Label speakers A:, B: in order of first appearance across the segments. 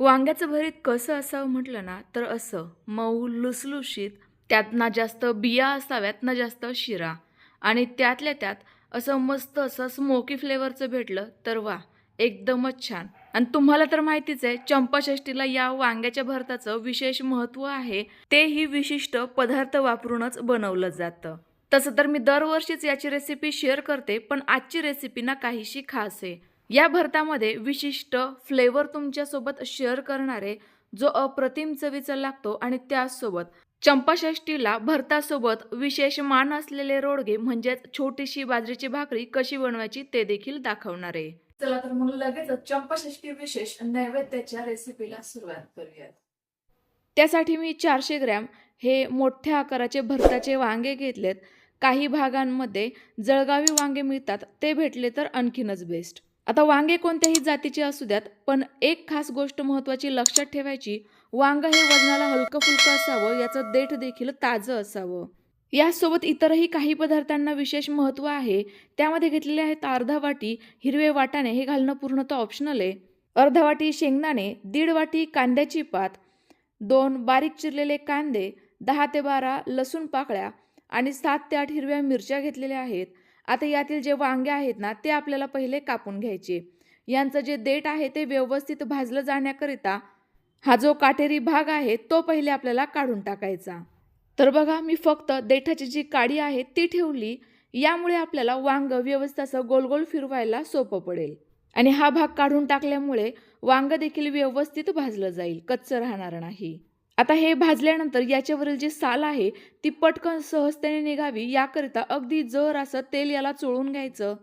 A: वांग्याचं भरीत कसं असावं म्हटलं ना तर असं मऊ लुसलुशीत त्यात ना जास्त बिया असाव्यात ना जास्त शिरा. आणि त्यातल्या त्यात असं मस्त असं स्मोकी फ्लेवरचं भेटलं तर वा एकदमच छान. आणि तुम्हाला तर माहितीच आहे चंपाषष्टीला या वांग्याच्या भरताचं विशेष महत्त्व आहे ते ही विशिष्ट पदार्थ वापरूनच बनवलं जातं. तसं तर मी दरवर्षीच याची रेसिपी शेअर करते पण आजची रेसिपी ना काहीशी खास आहे. या भरतामध्ये विशिष्ट फ्लेवर तुमच्यासोबत शेअर करणारे जो अप्रतिम चवीचा लागतो आणि त्याचसोबत चंपाषष्टीला भरतासोबत विशेष मान असलेले रोडगे म्हणजेच छोटीशी बाजरीची भाकरी कशी बनवायची ते देखील दाखवणार. आहे चला तर मग लगेच चंपाषष्टी विशेष नैवेद्याच्या रेसिपीला सुरुवात करूयात. त्यासाठी मी चारशे ग्रॅम हे मोठ्या आकाराचे भरताचे वांगे घेतलेत. काही भागांमध्ये जळगावी वांगे मिळतात. ते भेटले तर आणखीनच बेस्ट आता वांगे कोणत्याही जातीचे असू द्यात पण एक खास गोष्ट महत्त्वाची लक्षात ठेवायची वांग हे वजनाला हलकं फुलकं असावं याचं देठ देखील ताजं असावं. यासोबत इतरही काही पदार्थांना विशेष महत्त्व आहे त्यामध्ये घेतलेले आहेत अर्धा वाटी हिरवे वाटाणे हे घालणं पूर्णतः ऑप्शनल आहे. अर्धा वाटी शेंगदाणे दीड वाटी कांद्याची पात दोन बारीक चिरलेले कांदे दहा ते बारा लसूण पाकळ्या आणि सात ते आठ हिरव्या मिरच्या घेतलेल्या आहेत. आता यातील जे वांगे आहेत ना ते आपल्याला पहिले कापून घ्यायचे. यांचं जे देठ आहे ते व्यवस्थित भाजलं जाण्याकरिता हा जो काटेरी भाग आहे तो पहिले आपल्याला काढून टाकायचा. तर बघा मी फक्त देठाची जी काडी आहे ती ठेवली. यामुळे आपल्याला वांग व्यवस्थित असं गोल गोल फिरवायला सोपं पडेल. आणि हा भाग काढून टाकल्यामुळे वांग देखील व्यवस्थित भाजलं जाईल कच्चं राहणार नाही. आता हे भाजल्यानंतर याच्यावरील जी साल आहे ती पटकन सहजतेने निघावी याकरिता अगदी जर असं तेल याला चोळून घ्यायचं.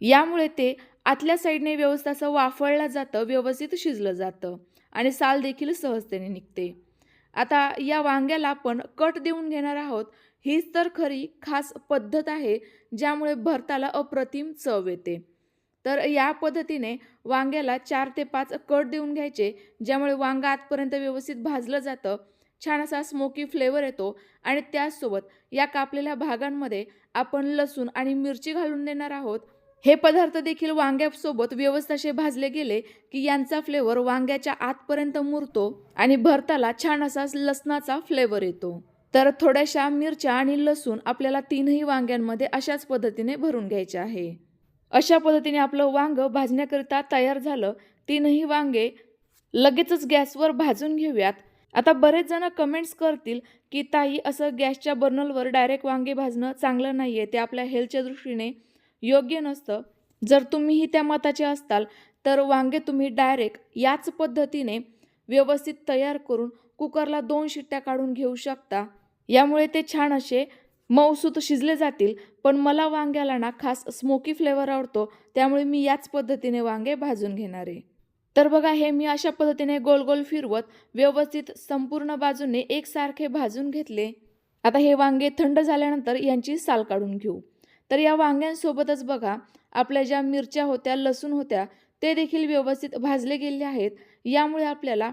A: यामुळे ते आतल्या साईडने व्यवस्थित असं वाफळलं जातं व्यवस्थित शिजलं जातं आणि साल देखील सहजतेने निघते. आता या वांग्याला आपण कट देऊन घेणार आहोत. हीच तर खरी खास पद्धत आहे ज्यामुळे भरताला अप्रतिम चव येते. तर या पद्धतीने वांग्याला चार ते पाच कट देऊन घ्यायचे ज्यामुळे वांगा आतपर्यंत व्यवस्थित भाजलं जातं. छान असा स्मोकी फ्लेवर येतो आणि त्याचसोबत या कापलेल्या भागांमध्ये आपण लसूण आणि मिरची घालून देणार आहोत. हे पदार्थ देखील वांग्यासोबत व्यवस्थित असे भाजले गेले की यांचा फ्लेवर वांग्याच्या आतपर्यंत मुरतो आणि भरताला छान असा लसणाचा फ्लेवर येतो. तर थोड्याशा मिरच्या आणि लसूण आपल्याला तीनही वांग्यांमध्ये अशाच पद्धतीने भरून घ्यायचे आहे. अशा पद्धतीने आपलं वांग भाजण्याकरिता तयार झालं. तीनही वांगे लगेचच गॅसवर भाजून घेऊयात. आता बरेच जण कमेंट्स करतील की ताई असं गॅसच्या बर्नलवर डायरेक्ट वांगे भाजणं चांगलं नाही आहे ते आपल्या हेल्थच्या दृष्टीने योग्य नसतं. जर तुम्हीही त्या मताचे असताल तर वांगे तुम्ही डायरेक्ट याच पद्धतीने व्यवस्थित तयार करून कुकरला दोन शिट्ट्या काढून घेऊ शकता. यामुळे ते छान असे मऊसूत शिजले जातील पण मला वांग्याला ना खास स्मोकी फ्लेवर आवडतो त्यामुळे मी याच पद्धतीने वांगे भाजून घेणार आहे. तर बघा हे मी अशा पद्धतीने गोल गोल फिरवत व्यवस्थित संपूर्ण बाजूने एकसारखे भाजून घेतले. आता हे वांगे थंड झाल्यानंतर यांची साल काढून घेऊ. तर या वांग्यांसोबतच बघा आपल्या ज्या मिरच्या होत्या लसूण होत्या ते देखील व्यवस्थित भाजले गेले आहेत. यामुळे आपल्याला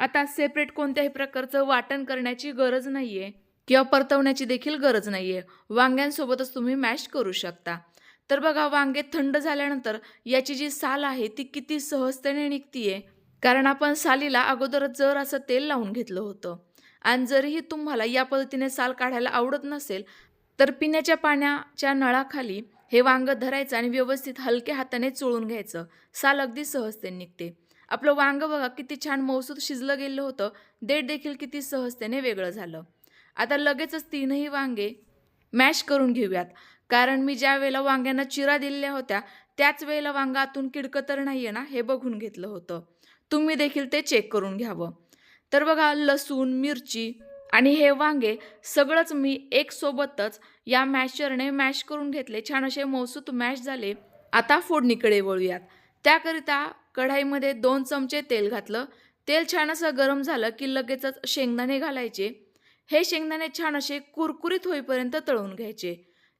A: आता सेपरेट कोणत्याही प्रकारचं वाटण करण्याची गरज नाही आहे किंवा परतवण्याची देखील गरज नाही आहे वांग्यांसोबतच तुम्ही मॅश करू शकता. तर बघा वांगे थंड झाल्यानंतर याची जी साल आहे ती किती सहजतेने निघतीये. कारण आपण सालीला अगोदरच जर असं तेल लावून घेतलं होतं. आणि जरीही तुम्हाला या पद्धतीने साल काढायला आवडत नसेल तर पिण्याच्या पाण्याच्या नळाखाली हे वांग धरायचं आणि व्यवस्थित हलक्या हाताने चोळून घ्यायचं. साल अगदी सहजतेने निघते. आपलं वांग बघा किती छान मौसूद शिजलं गेलं होतं. देठ देखील किती सहजतेने वेगळं झालं. आता लगेचच तीनही वांगे मॅश करून घेऊयात. कारण मी ज्या वेळेला वांग्यांना चिरा दिलेल्या होत्या त्याच वेळेला वांगा आतून किडकं तर नाही आहे ना हे बघून घेतलं होतं. तुम्ही देखील ते चेक करून घ्यावं. तर बघा लसूण मिरची आणि हे वांगे सगळंच मी एकसोबतच या मॅशरने मॅश करून घेतले. छान असे मौसूत मॅश झाले. आता फोडणीकडे वळूयात. त्याकरिता कढाईमध्ये दोन चमचे तेल घातलं. तेल छान असं गरम झालं की लगेचच शेंगदाणे घालायचे. हे शेंगदाणे छान असे कुरकुरीत होईपर्यंत तळून घ्यायचे.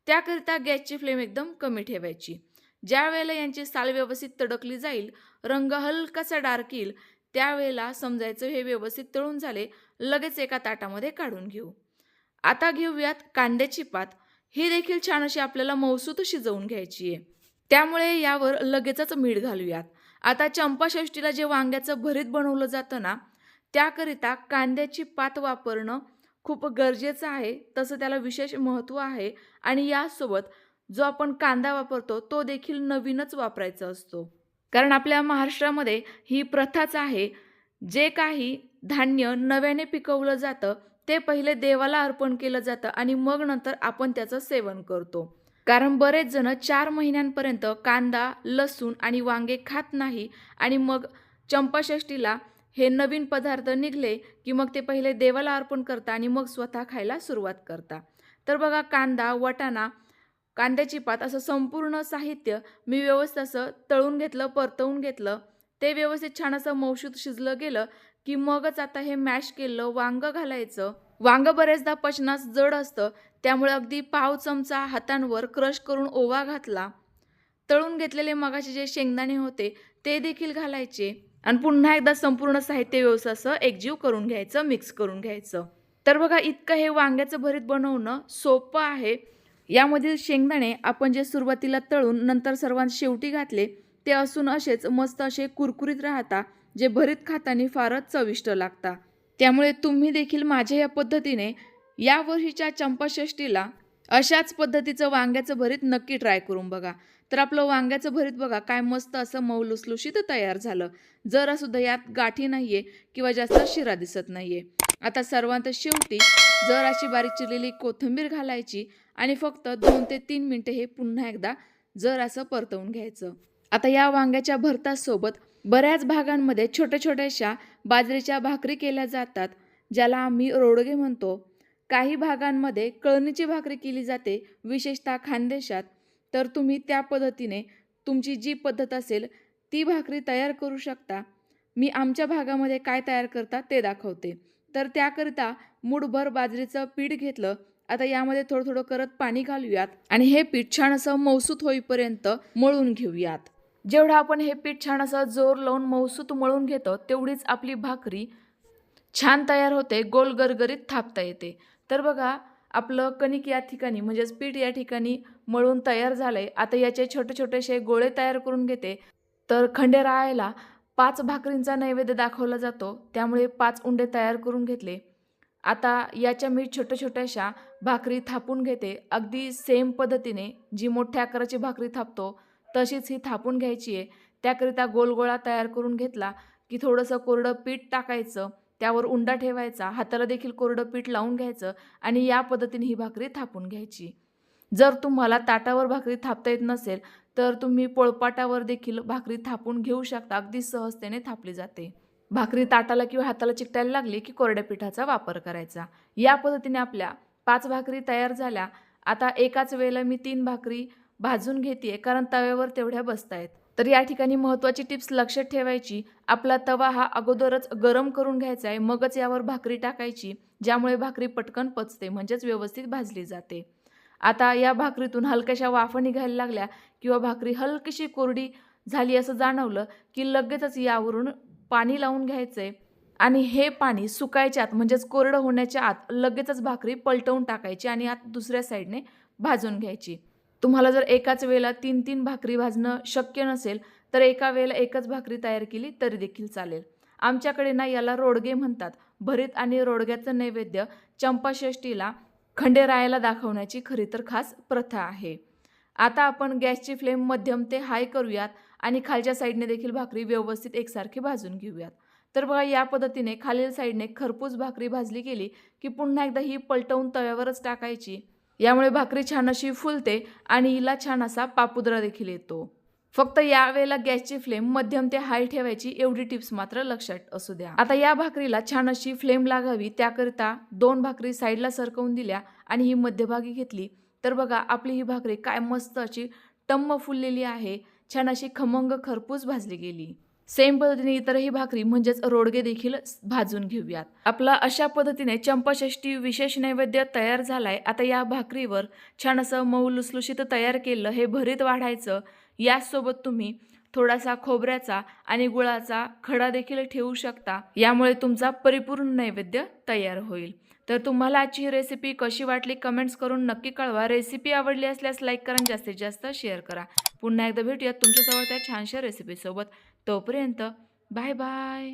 A: त्याकरिता गॅसची फ्लेम एकदम कमी ठेवायची. ज्या वेळेला यांची साल व्यवस्थित तडकली जाईल रंग हलकासा डार्क येईल त्यावेळेला समजायचं हे व्यवस्थित तळून झाले लगेच एका ताटामध्ये काढून घेऊ. आता घेऊयात कांद्याची पात. ही देखील छान अशी आपल्याला मौसूत शिजवून घ्यायची आहे त्यामुळे यावर लगेचच मीठ घालूयात. आता चंपाषष्टीला जे वांग्याचं भरीत बनवलं जातं ना त्याकरिता कांद्याची पात वापरणं खूप गरजेचं आहे तसं त्याला विशेष महत्त्व आहे आणि यासोबत जो आपण कांदा वापरतो तो देखील नवीनच वापरायचा असतो. कारण आपल्या महाराष्ट्रामध्ये ही प्रथाच आहे जे काही धान्य नव्याने पिकवलं जातं ते पहिले देवाला अर्पण केलं जातं आणि मग नंतर आपण त्याचं सेवन करतो. कारण बरेच जण चार महिन्यांपर्यंत कांदा लसूण आणि वांगे खात नाही आणि मग चंपाषष्टीला हे नवीन पदार्थ निघले की मग ते पहिले देवाला अर्पण करता आणि मग स्वतः खायला सुरुवात करता. तर बघा कांदा वटाणा कांद्याची पात असं संपूर्ण साहित्य मी व्यवस्थित असं तळून घेतलं परतवून घेतलं. ते व्यवस्थित छान असं मौशूत शिजलं गेलं की मगच आता हे मॅश केलं वांगं घालायचं. वांगं बरेचदा पचनास जड असतं त्यामुळे अगदी पाव चमचा हातांवर क्रश करून ओवा घातला. तळून घेतलेले मगाचे जे शेंगदाणे होते ते देखील घालायचे. आणि पुन्हा एकदा संपूर्ण साहित्य व्यवस्था असं एकजीव करून घ्यायचं मिक्स करून घ्यायचं. तर बघा इतकं हे वांग्याचं भरीत बनवणं सोपं आहे. यामधील शेंगदाणे आपण जे सुरुवातीला तळून नंतर सर्वांत शेवटी घातले ते असून असेच मस्त असे कुरकुरीत राहता जे भरीत खाताना फारच चविष्ट लागता. त्यामुळे तुम्ही देखील माझ्या या पद्धतीने यावर्षीच्या चंपाषष्टीला अशाच पद्धतीचं वांग्याचं भरीत नक्की ट्राय करून बघा. तर आपलं वांग्याचं भरीत बघा काय मस्त असं मऊ लुसलुशीत तयार झालं. जरा सुद्धा यात गाठी नाही आहे किंवा जास्त शिरा दिसत नाही आहे आता सर्वांत शेवटी जर अशी बारीक चिरलेली कोथिंबीर घालायची आणि फक्त दोन ते तीन मिनटं हे पुन्हा एकदा जर असं परतवून घ्यायचं. आता या वांग्याच्या भरतासोबत बऱ्याच भागांमध्ये छोट्या छोट्याशा बाजरीच्या भाकरी केल्या जातात ज्याला आम्ही रोडगे म्हणतो. काही भागांमध्ये कळणीची भाकरी केली जाते विशेषतः खानदेशात. तर तुम्ही त्या पद्धतीने तुमची जी पद्धत असेल ती भाकरी तयार करू शकता. मी आमच्या भागामध्ये काय तयार करता ते दाखवते. तर त्याकरिता मूडभर बाजरीचं पीठ घेतलं. आता यामध्ये थोडं थोडं करत पाणी घालूयात आणि हे पीठ छान असं मौसूत होईपर्यंत मळून घेऊयात. जेवढं आपण हे पीठ छान असं जोर लावून मौसूत मळून घेतो तेवढीच आपली भाकरी छान तयार होते गोल गरगरीत थापता येते. तर बघा आपलं कणिक या ठिकाणी म्हणजेच पीठ या ठिकाणी मळून तयार झालंय. आता याचे छोटे छोटेसे गोळे तयार करून घेते. तर खंडेरायाला पाच भाकरींचा नैवेद्य दाखवला जातो. त्यामुळे पाच उंडे तयार करून घेतले. आता याच्या मी छोट्या छोट्याशा भाकरी थापून घेते. अगदी सेम पद्धतीने जी मोठ्या आकाराची भाकरी थापतो तशीच ही थापून घ्यायची आहे. त्याकरिता गोलगोळा तयार करून घेतला की थोडंसं कोरडं पीठ टाकायचं. त्यावर उंडा ठेवायचा हाताला देखील कोरडं पीठ लावून घ्यायचं आणि या पद्धतीने ही भाकरी थापून घ्यायची. जर तुम्हाला ताटावर भाकरी थापता येत नसेल तर तुम्ही पोळपाटावर देखील भाकरी थापून घेऊ शकता. अगदी सहजतेने थापली जाते. भाकरी ताटाला किंवा हाताला चिकटायला लागली की कोरड्या पिठाचा वापर करायचा. या पद्धतीने आपल्या पाच भाकरी तयार झाल्या. आता एकाच वेळेला मी तीन भाकरी भाजून घेते कारण तव्यावर तेवढ्या बसतायत. तर या ठिकाणी महत्त्वाची टिप्स लक्षात ठेवायची. आपला तवा हा अगोदरच गरम करून घ्यायचा आहे. मगच यावर भाकरी टाकायची ज्यामुळे भाकरी पटकन पचते म्हणजेच व्यवस्थित भाजली जाते. आता या भाकरीतून हलक्याशा वाफा निघायला लागल्या किंवा भाकरी हलकीशी कोरडी झाली असं जाणवलं की लगेचच यावरून पाणी लावून घ्यायचं आहे आणि हे पाणी सुकायच्या आत म्हणजेच कोरडं होण्याच्या आत लगेचच भाकरी पलटवून टाकायची आणि आत दुसऱ्या साईडने भाजून घ्यायची. तुम्हाला जर एकाच वेळेला तीन तीन भाकरी भाजणं शक्य नसेल तर एका वेळेला एकच भाकरी तयार केली तरी देखील चालेल. आमच्याकडे ना याला रोडगे म्हणतात. भरीत आणि रोडग्याचं नैवेद्य चंपाषष्टीला खंडेरायाला दाखवण्याची खरी तर खास प्रथा आहे. आता आपण गॅसची फ्लेम मध्यम ते हाय करूयात आणि खालच्या साईडने देखील भाकरी व्यवस्थित एकसारखी भाजून घेऊयात. तर बघा या पद्धतीने खालील साईडने खरपूस भाकरी भाजली गेली की पुन्हा एकदा ही पलटवून तव्यावरच टाकायची. यामुळे भाकरी छान अशी फुलते आणि हिला छान असा पापुद्रा देखील येतो. फक्त यावेळेला गॅसची फ्लेम मध्यम ते हाय ठेवायची एवढी टिप्स मात्र लक्षात असू द्या. आता या भाकरीला छान अशी फ्लेम लागावी त्याकरिता दोन भाकरी साईडला सरकवून दिल्या आणि ही मध्यभागी घेतली. तर बघा आपली ही भाकरी काय मस्त अशी टम्म फुललेली आहे. छान अशी खमंग खरपूस भाजली गेली. सेम पद्धतीने इतरही भाकरी म्हणजेच रोडगे देखील भाजून घेऊयात. आपला अशा पद्धतीने चंपाषष्टी विशेष नैवेद्य तयार झालाय. आता या भाकरीवर छान असं मऊ लुसलुशीत तयार केलं हे भरीत वाढायचं. याचसोबत तुम्ही थोडासा खोबऱ्याचा आणि गुळाचा खडा देखील ठेवू शकता. यामुळे तुमचा परिपूर्ण नैवेद्य तयार होईल. तर तुम्हाला आजची ही रेसिपी कशी वाटली कमेंट्स करून नक्की कळवा. रेसिपी आवडली असल्यास लाईक करा जास्तीत जास्त शेअर करा. पुन्हा एकदा भेटूयात तुमच्याजवळ त्या छानशा रेसिपीसोबत तोपर्यंत बाय बाय.